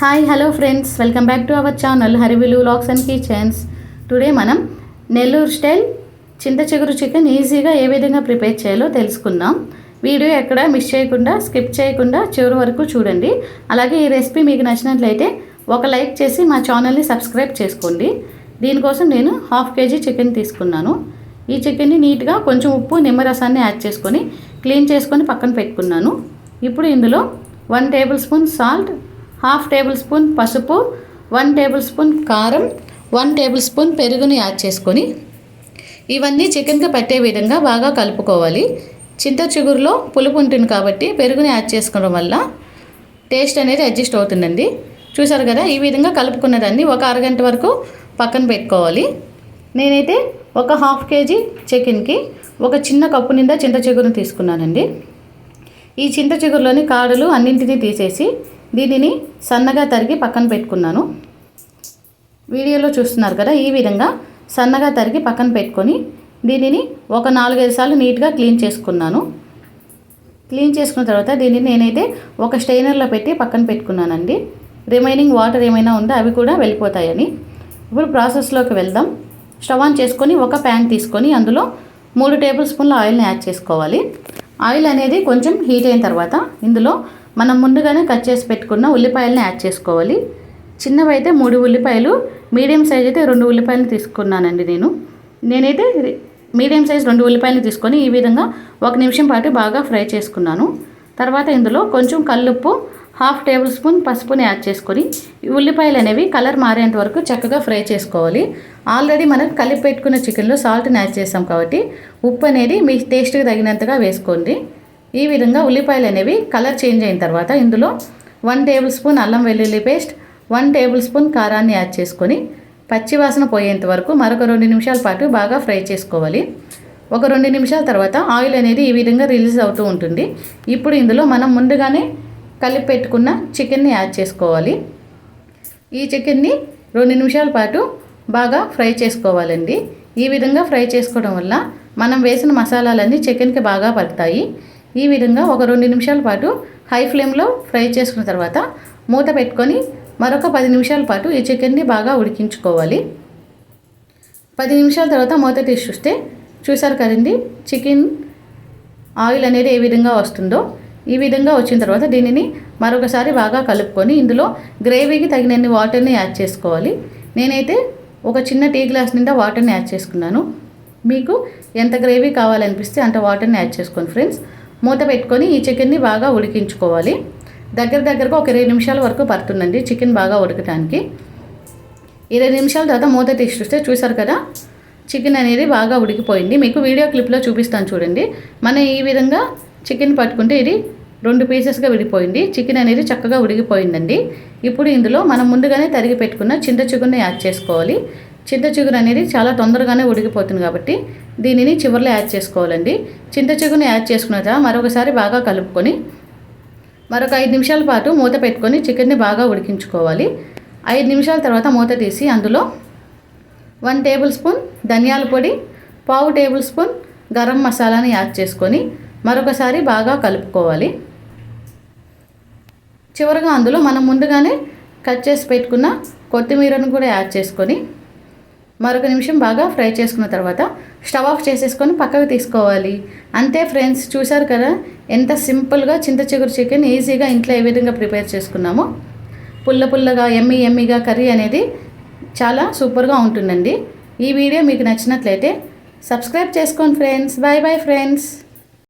Hi hello friends welcome back to our channel Harivilu lakhs and kitchens today మనం Nellore style చింత చిగురు chicken ఈజీగా ఏ విధంగా ప్రిపేర్ చేయాలో తెలుసుకుందాం. వీడియో ఎక్కడ మిస్ చేయకుండా స్కిప్ చేయకుండా చివరి వరకు చూడండి. అలాగే ఈ రెసిపీ మీకు నచ్చినట్లయితే ఒక లైక్ చేసి మా ఛానల్ని సబ్స్క్రైబ్ చేసుకోండి. దీనికోసం నేను హాఫ్ కేజీ చికెన్ తీసుకున్నాను. ఈ చికెన్ని నీట్గా కొంచెం ఉప్పు నిమ్మరసాన్ని యాడ్ చేసుకొని క్లీన్ చేసుకొని పక్కన పెట్టుకున్నాను. ఇప్పుడు ఇందులో one tablespoon salt half tablespoon పసుపు వన్ టేబుల్ స్పూన్ కారం వన్ టేబుల్ స్పూన్ పెరుగుని యాడ్ చేసుకొని ఇవన్నీ చికెన్కి పట్టే విధంగా బాగా కలుపుకోవాలి. చింత చిగురులో పులుపు ఉంటుంది కాబట్టి పెరుగుని యాడ్ చేసుకోవడం వల్ల టేస్ట్ అనేది అడ్జస్ట్ అవుతుందండి. చూసారు కదా ఈ విధంగా కలుపుకున్నదాన్ని ఒక అరగంట వరకు పక్కన పెట్టుకోవాలి. నేనైతే ఒక హాఫ్ కేజీ చికెన్కి ఒక చిన్న కప్పు నిండా చింత చిగురుని తీసుకున్నానండి. ఈ చింత చిగురులోని కాడలు అన్నింటినీ తీసేసి దీనిని సన్నగా తరిగి పక్కన పెట్టుకున్నాను. వీడియోలో చూస్తున్నారు కదా ఈ విధంగా సన్నగా తరిగి పక్కన పెట్టుకొని దీనిని ఒక నాలుగైదు సార్లు నీట్గా క్లీన్ చేసుకున్నాను. క్లీన్ చేసుకున్న తర్వాత దీన్ని నేనైతే ఒక స్టెయినర్లో పెట్టి పక్కన పెట్టుకున్నానండి. రిమైనింగ్ వాటర్ ఏమైనా ఉందో అవి కూడా వెళ్ళిపోతాయని. ఇప్పుడు ప్రాసెస్లోకి వెళ్దాం. స్టవ్ ఆన్ చేసుకొని ఒక ప్యాన్ తీసుకొని అందులో మూడు టేబుల్ స్పూన్ల ఆయిల్ని యాడ్ చేసుకోవాలి. ఆయిల్ అనేది కొంచెం హీట్ అయిన తర్వాత ఇందులో మనం ముందుగానే కట్ చేసి పెట్టుకున్న ఉల్లిపాయలని యాడ్ చేసుకోవాలి. చిన్నవి అయితే మూడు ఉల్లిపాయలు మీడియం సైజ్ అయితే రెండు ఉల్లిపాయలు తీసుకున్నానండి నేను. నేనైతే మీడియం సైజ్ రెండు ఉల్లిపాయలు తీసుకొని ఈ విధంగా ఒక నిమిషం పాటు బాగా ఫ్రై చేసుకున్నాను. తర్వాత ఇందులో కొంచెం కల్లుప్పు హాఫ్ టేబుల్ స్పూన్ పసుపుని యాడ్ చేసుకొని ఉల్లిపాయలు అనేవి కలర్ మారేంత వరకు చక్కగా ఫ్రై చేసుకోవాలి. ఆల్రెడీ మనం కలిపి పెట్టుకున్న చికెన్లో సాల్ట్ని యాడ్ చేసాం కాబట్టి ఉప్పు అనేది మీ టేస్ట్కి తగినంతగా వేసుకోండి. ఈ విధంగా ఉల్లిపాయలు అనేవి కలర్ చేంజ్ అయిన తర్వాత ఇందులో వన్ టేబుల్ స్పూన్ అల్లం వెల్లుల్లి పేస్ట్ వన్ టేబుల్ స్పూన్ కారాన్ని యాడ్ చేసుకొని పచ్చివాసన పోయేంత వరకు మరొక రెండు నిమిషాల పాటు బాగా ఫ్రై చేసుకోవాలి. ఒక రెండు నిమిషాల తర్వాత ఆయిల్ అనేది ఈ విధంగా రిలీజ్ అవుతూ ఉంటుంది. ఇప్పుడు ఇందులో మనం ముందుగానే కలిపి పెట్టుకున్న చికెన్ని యాడ్ చేసుకోవాలి. ఈ చికెన్ని రెండు నిమిషాల పాటు బాగా ఫ్రై చేసుకోవాలండి. ఈ విధంగా ఫ్రై చేసుకోవడం వల్ల మనం వేసిన మసాలాలన్నీ చికెన్కి బాగా పడతాయి. ఈ విధంగా ఒక రెండు నిమిషాల పాటు హై ఫ్లేమ్లో ఫ్రై చేసుకున్న తర్వాత మూత పెట్టుకొని మరొక పది నిమిషాల పాటు ఈ చికెన్ని బాగా ఉడికించుకోవాలి. పది నిమిషాల తర్వాత మూత తీసి చూస్తే చూసారు కదండి చికెన్ ఆయిల్ అనేది ఏ విధంగా వస్తుందో. ఈ విధంగా వచ్చిన తర్వాత దీనిని మరొకసారి బాగా కలుపుకొని ఇందులో గ్రేవీకి తగినన్ని వాటర్ని యాడ్ చేసుకోవాలి. నేనైతే ఒక చిన్న టీ గ్లాస్ నిండా వాటర్ని యాడ్ చేసుకున్నాను. మీకు ఎంత గ్రేవీ కావాలనిపిస్తే అంత వాటర్ని యాడ్ చేసుకోండి ఫ్రెండ్స్. మూత పెట్టుకొని ఈ చికెన్ని బాగా ఉడికించుకోవాలి. దగ్గర దగ్గరగా ఒక ఇరవై నిమిషాల వరకు పడుతుందండి చికెన్ బాగా ఉడకటానికి. ఇరవై నిమిషాల తర్వాత మూత తీసి చూస్తే చూసారు కదా చికెన్ అనేది బాగా ఉడికిపోయింది. మీకు వీడియో క్లిప్లో చూపిస్తాను చూడండి. మనం ఈ విధంగా చికెన్ పట్టుకుంటే ఇది రెండు పీసెస్గా విడిపోయింది. చికెన్ అనేది చక్కగా ఉడికిపోయిందండి. ఇప్పుడు ఇందులో మనం ముందుగానే తరిగి పెట్టుకున్న చింత చిగురుని యాడ్ చేసుకోవాలి. చింత చిగురు అనేది చాలా తొందరగానే ఉడికిపోతుంది కాబట్టి దీనిని చివరిలో యాడ్ చేసుకోవాలండి. చింత చిగురుని యాడ్ చేసుకున్న తర్వాత మరొకసారి బాగా కలుపుకొని మరొక ఐదు నిమిషాల పాటు మూత పెట్టుకొని చికెన్ని బాగా ఉడికించుకోవాలి. ఐదు నిమిషాల తర్వాత మూత తీసి అందులో వన్ టేబుల్ స్పూన్ ధనియాల పొడి పావు టేబుల్ స్పూన్ గరం మసాలాని యాడ్ చేసుకొని మరొకసారి బాగా కలుపుకోవాలి. చివరగా అందులో మనం ముందుగానే కట్ చేసి పెట్టుకున్న కొత్తిమీరను కూడా యాడ్ చేసుకొని మరొక నిమిషం బాగా ఫ్రై చేసుకున్న తర్వాత స్టవ్ ఆఫ్ చేసేసుకొని పక్కకు తీసుకోవాలి. అంతే ఫ్రెండ్స్ చూసారు కదా? ఎంత సింపుల్గా చింత చిగురు చికెన్ ఈజీగా ఇంట్లో ఏ విధంగా ప్రిపేర్ చేసుకున్నామో. పుల్ల పుల్లగా ఎమ్మి ఎమ్మిగా కర్రీ అనేది చాలా సూపర్గా ఉంటుందండి. ఈ వీడియో మీకు నచ్చినట్లయితే సబ్స్క్రైబ్ చేసుకోండి ఫ్రెండ్స్. Bye bye friends.